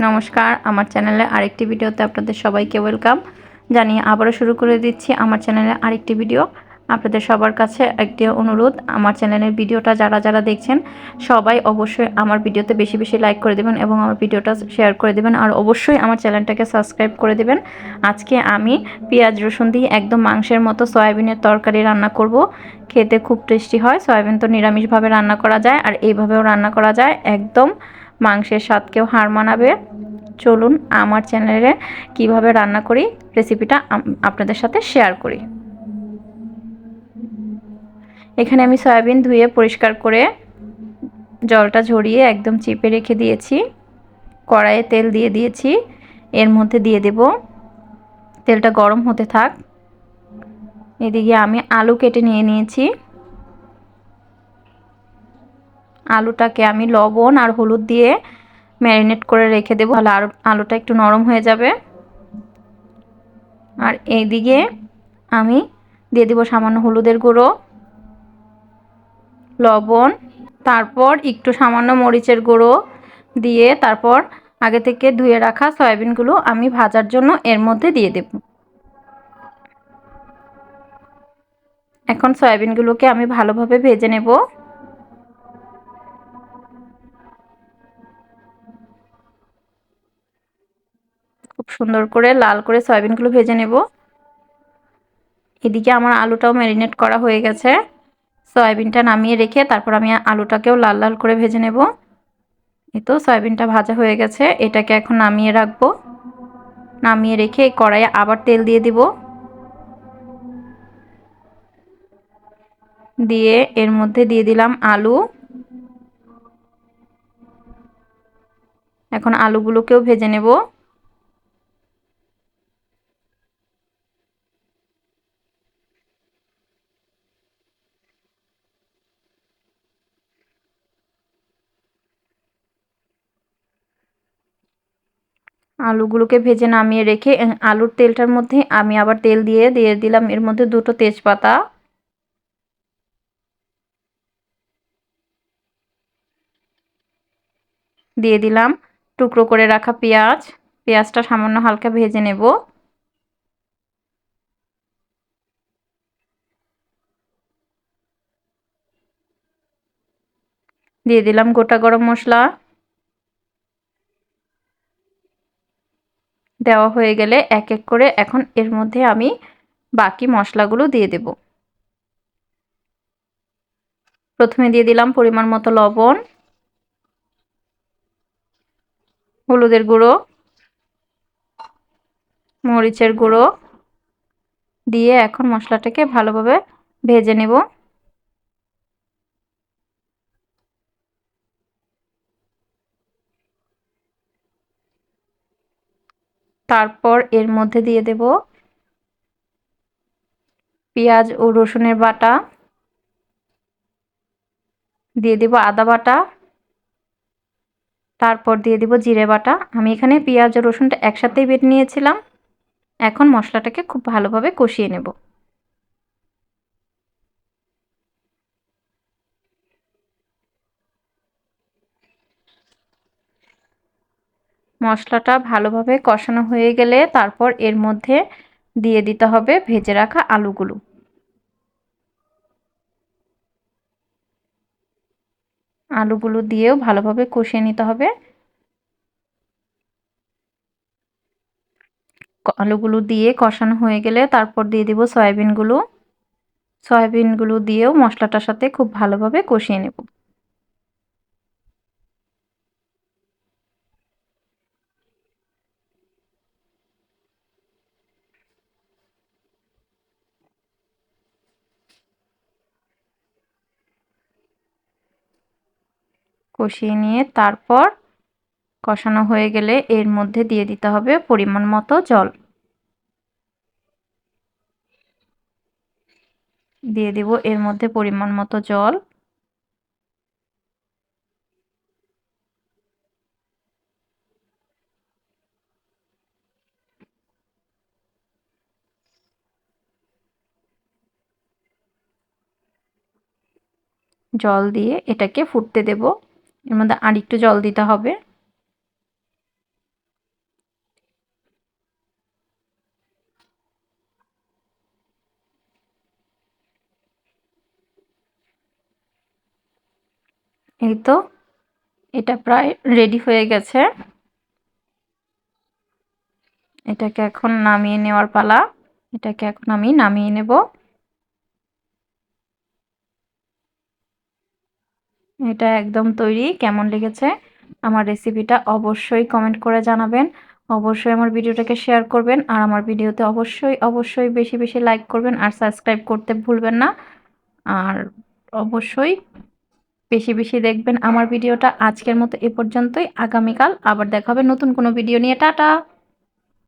নমস্কার, আমার চ্যানেলে আরেকটি ভিডিওতে আপনাদের সবাইকে ওয়েলকাম। জানিয়ে আবারও শুরু করে দিচ্ছি আমার চ্যানেলে আরেকটি ভিডিও। আপনাদের সবার কাছে একটি অনুরোধ, আমার চ্যানেলের ভিডিওটা যারা যারা দেখছেন, সবাই অবশ্যই আমার ভিডিওতে বেশি বেশি লাইক করে দেবেন এবং আমার ভিডিওটা শেয়ার করে দেবেন। আর অবশ্যই আমার চ্যানেলটাকে সাবস্ক্রাইব করে দেবেন। আজকে আমি পেঁয়াজ, রসুন দিয়ে একদম মাংসের মতো সয়াবিনের তরকারি রান্না করব। খেতে খুব টেস্টি হয়। সয়াবিন তো নিরামিষভাবে রান্না করা যায় আর এইভাবেও রান্না করা যায়। একদম মাংসের স্বাদকেও হার মানাবে। চলুন আমার চ্যানেলে কীভাবে রান্না করি রেসিপিটা আপনাদের সাথে শেয়ার করি। এখানে আমি সয়াবিন ধুয়ে পরিষ্কার করে জলটা ঝরিয়ে একদম চিপে রেখে দিয়েছি। কড়াইয়ে তেল দিয়ে দিয়েছি। এর মধ্যে দিয়ে দেব। তেলটা গরম হতে থাক। এদিকে আমি আলু কেটে নিয়ে নিয়েছি। আলুটাকে আমি লবণ আর হলুদ দিয়ে ম্যারিনেট করে রেখে দেবো। তাহলে আলু আলুটা একটু নরম হয়ে যাবে। আর এইদিকে আমি দিয়ে দিব সামান্য হলুদের গুঁড়ো, লবণ, তারপর একটু সামান্য মরিচের গুঁড়ো দিয়ে তারপর আগে থেকে ধুয়ে রাখা সয়াবিনগুলো আমি ভাজার জন্য এর মধ্যে দিয়ে দেব। এখন সয়াবিনগুলোকে আমি ভালোভাবে ভেজে নেব। সুন্দর করে লাল করে সয়াবিনগুলো ভেজে নেব। এদিকে আমার আলুটাও ম্যারিনেট করা হয়ে গেছে। সয়াবিনটা নামিয়ে রেখে তারপর আমি আলুটাকেও লাল লাল করে ভেজে নেব। তো সয়াবিনটা ভাজা হয়ে গেছে, এটাকে এখন নামিয়ে রাখব। নামিয়ে রেখে কড়াইয়ে আবার তেল দিয়ে দিব। দিয়ে এর মধ্যে দিয়ে দিলাম আলু। এখন আলুগুলোকেও ভেজে নেব। আলুগুলোকে ভেজে নামিয়ে রেখে আলুর তেলটার মধ্যে আমি আবার তেল দিয়ে দিয়ে দিলাম। এর মধ্যে দুটো তেজপাতা। দিয়ে দিলাম টুকরো করে রাখা পেঁয়াজ। পেঁয়াজটা সামান্য হালকা ভেজে নেব। দিয়ে দিলাম গোটা গরম মশলা। দেওয়া হয়ে গেলে এক এক করে এখন এর মধ্যে আমি বাকি মশলাগুলো দিয়ে দেব। প্রথমে দিয়ে দিলাম পরিমাণ মতো লবণ, হলুদের গুঁড়ো, মরিচের গুঁড়ো দিয়ে এখন মশলাটাকে ভালোভাবে ভেজে নেব। তারপর এর মধ্যে দিয়ে দেব পেঁয়াজ ও রসুনের বাটা। দিয়ে দেব আদা বাটা। তারপর দিয়ে দেব জিরে বাটা। আমি এখানে পেঁয়াজ ও রসুনটা একসাথেই বেটে নিয়েছিলাম। এখন মশলাটাকে খুব ভালোভাবে কষিয়ে নেব। মশলাটা ভালোভাবে কষানো হয়ে গেলে তারপর এর মধ্যে দিয়ে দিতে হবে ভেজে রাখা আলুগুলো। আলুগুলো দিয়েও ভালোভাবে কষিয়ে নিতে হবে। আলুগুলো দিয়ে কষানো হয়ে গেলে তারপর দিয়ে দিব সয়াবিনগুলো। সয়াবিনগুলো দিয়েও মশলাটার সাথে খুব ভালোভাবে কষিয়ে নেব। কষিয়ে নিয়ে তারপর কষানো হয়ে গেলে এর মধ্যে দিয়ে দিতে হবে পরিমাণ মতো জল। দিয়ে দিব এর মধ্যে পরিমাণ মতো জল। জল দিয়ে এটাকে ফুটতে দেব। এর মধ্যে আর একটু জল দিতে হবে। এই তো, এটা প্রায় রেডি হয়ে গেছে। এটাকে এখন নামিয়ে নেওয়ার পালা। এটাকে এখন আমি নামিয়ে নেব। এটা একদম তৈরি। কেমন লেগেছে আমার রেসিপিটা অবশ্যই কমেন্ট করে জানাবেন। অবশ্যই আমার ভিডিওটাকে শেয়ার করবেন আর আমার ভিডিওতে অবশ্যই অবশ্যই বেশি বেশি লাইক করবেন আর সাবস্ক্রাইব করতে ভুলবেন না। আর অবশ্যই বেশি বেশি দেখবেন আমার ভিডিওটা আজকের মতো এ পর্যন্তই। আগামীকাল আবার দেখাবে নতুন কোনো ভিডিও নিয়ে। টাটা!